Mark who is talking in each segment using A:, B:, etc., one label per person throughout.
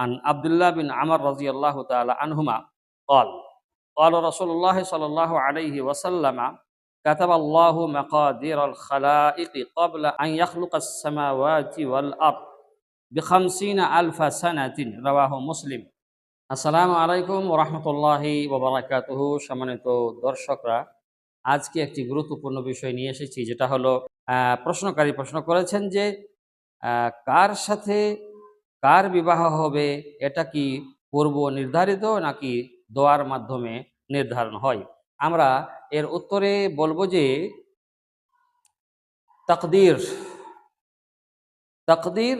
A: عن عبد الله بن عمر رضي الله تعالى عنهما قال قال رسول الله صلى الله عليه وسلم كتب الله مقادير الخلائق قبل أن يخلق السماوات والأرض بخمسين ألف سنة رواه مسلم আসসালামু আলাইকুম ওরহমতুল্লাহি ওবরাকাতুহু সম্মানিত দর্শকরা আজকে একটি গুরুত্বপূর্ণ বিষয় নিয়ে এসেছি যেটা হলো আহ, প্রশ্নকারী প্রশ্ন করেছেন যে আহ, কার সাথে কার বিবাহ হবে, এটা কি পূর্ব নির্ধারিত নাকি দোয়ার মাধ্যমে নির্ধারণ হয়? আমরা এর উত্তরে বলব যে, তকদির তকদির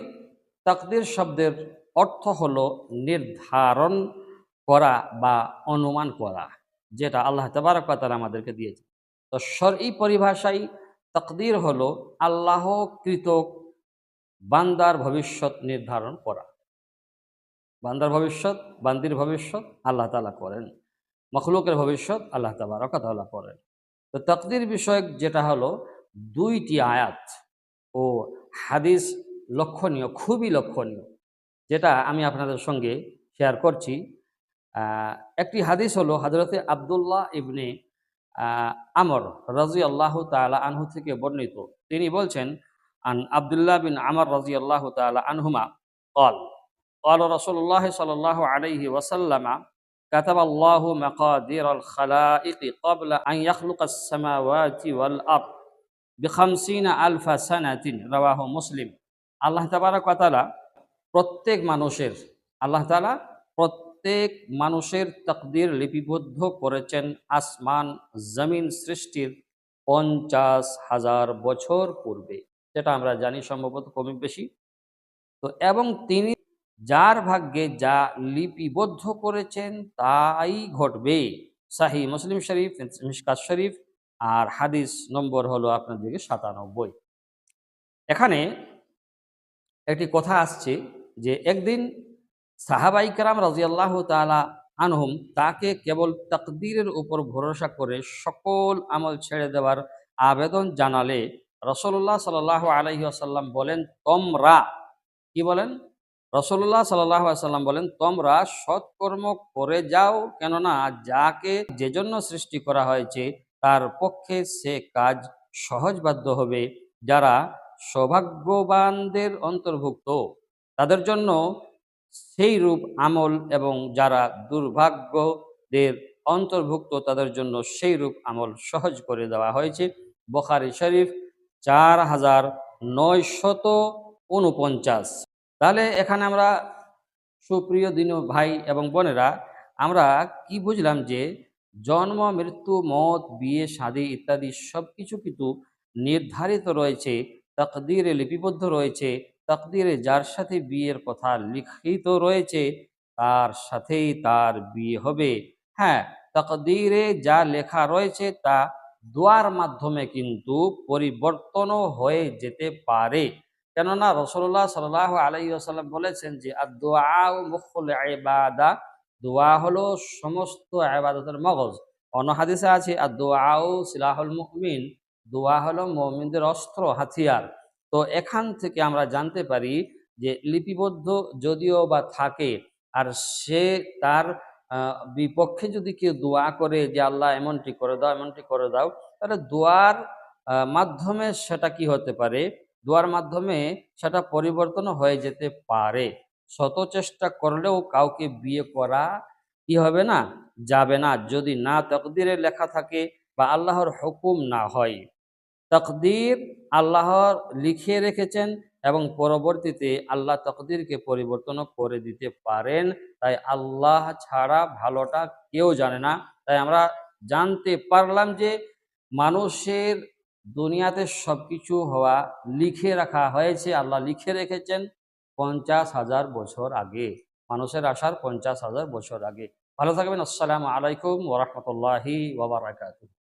A: তকদির শব্দের অর্থ হলো নির্ধারণ করা বা অনুমান করা, যেটা আল্লাহ তাবারকাতার আমাদেরকে দিয়েছে তো এই পরিভাষায় তকদির হলো আল্লাহ কৃত বান্দার ভবিষ্যৎ নির্ধারণ করা। বান্দার ভবিষ্যৎ, বান্দির ভবিষ্যৎ, আল্লাহ তালা করেন। মখলুকের ভবিষ্যৎ, আল্লাহ তাবারকাতাল্লাহ করেন। তো তাকদির বিষয়ক যেটা হলো, দুইটি আয়াত ও হাদিস লক্ষণীয়, খুবই লক্ষণীয়, যেটা আমি আপনাদের সঙ্গে শেয়ার করছি। একটি হাদিস হলো হজরতে আবদুল্লাহ ইবনে আমর রাজি আল্লাহ তালা আনহু থেকে বর্ণিত। তিনি বলছেন আন আবদুল্লাহ বিন আমর রাজি আল্লাহ তালা আনহুমা কল قال رسول الله صلى الله عليه وسلم كتب الله مقادير الخلائق قبل أن يخلق السماوات والأرض بخمسين ألف سنة رواه مسلم আল্লাহ তাবারক ওয়া তাআলা প্রত্যেক মানুষের আল্লাহ তাআলা প্রত্যেক মানুষের তকদির লিপিবদ্ধ করেছেন আসমান জমিন সৃষ্টির পঞ্চাশ হাজার বছর পূর্বে যেটা আমরা জানি সম্ভবত কমই বেশি। তো এবং তিনি যার ভাগ্যে যা লিপিবদ্ধ করেছেন তাই ঘটবে। শাহি মুসলিম শরীফ, মিশকাত শরীফ আর হাদিস নম্বর হলো আপনাদেরকে সাতানব্বই। এখানে একটি কথা আসছে যে একদিন সাহাবাইকরাম রাজিয়াল্লাহ তালা আনহুম তাকে কেবল তাকদীরের উপর ভরসা করে সকল আমল ছেড়ে দেওয়ার আবেদন জানালে রসল্লাহ সাল্লাহ আলহি আসাল্লাম বলেন, তোমরা কি বলেন? রসল্লাহ সাল্লাহ আসাল্লাম বলেন, তোমরা সৎকর্ম করে যাও, কেননা যাকে যে জন্য সৃষ্টি করা হয়েছে, তার পক্ষে সে কাজ সহজবাধ্য হবে। যারা সৌভাগ্যবানদের অন্তর্ভুক্ত, তাদের জন্য সেই রূপ আমল এবং যারা দুর্ভাগ্যদের অন্তর্ভুক্ত, তাদের জন্য সেই রূপ আমল সহজ করে দেওয়া হয়েছে। বখারি শরীফ চার হাজার নয়শত উনপঞ্চাশ তাহলে এখানে আমরা সুপ্রিয় দিন ভাই এবং বোনেরা, আমরা কি বুঝলাম যে জন্ম, মৃত্যু, মত, বিয়ে, শাদী ইত্যাদি সব কিছু কিন্তু নির্ধারিত রয়েছে, তকদিরে লিপিবদ্ধ রয়েছে, তকদিরে যার সাথে বিয়ের কথা লিখিত রয়েছে, তার সাথেই তার বিয়ে হবে। হ্যাঁ তকদিরে যা লেখা রয়েছে তা দোয়ার মাধ্যমে কিন্তু পরিবর্তনও হয়ে যেতে পারে। কেননা রসল্লাহ সাল্লাহ আলাই আসাল্লাম বলেছেন যে আর দোয়া হলো সমস্ত আবাদতের মগজ। অন্য হাদিসে আছে আর দোয়াও সিলাহুল মুমিন দোয়া হলো মমিনদের অস্ত্র, হাতিয়ার। তো এখান থেকে আমরা জানতে পারি যে লিপিবদ্ধ যদিও বা থাকে, আর সে তার বিপক্ষে যদি কেউ দোয়া করে যে, আল্লাহ এমনটি করে দাও, এমনটি করে দাও, তাহলে দোয়ার মাধ্যমে সেটা কি হতে পারে? দোয়ার মাধ্যমে সেটা পরিবর্তন হয়ে যেতে পারে। শত চেষ্টা করলেও কাউকে বিয়ে করা কি হবে না? যাবে না। যদি না তকদিরে লেখা থাকে বা আল্লাহর হুকুম না হয়। তকদির আল্লাহর লিখে রেখেছেন এবং পরবর্তীতে আল্লাহ তকদিরকে পরিবর্তন করে দিতে পারেন। তাই আল্লাহ ছাড়া ভালোটা কেউ জানে না। তাই আমরা জানতে পারলাম যে মানুষের দুনিয়াতে সব কিছু হওয়া, লিখে রাখা হয়েছে। আল্লাহ লিখে রেখেছেন পঞ্চাশ হাজার বছর আগে। মানুষের আসার পঞ্চাশ হাজার বছর আগে। ভালো থাকবেন। আসসালামু আলাইকুম ওরহমতুল্লাহি ওবরাকাতুহ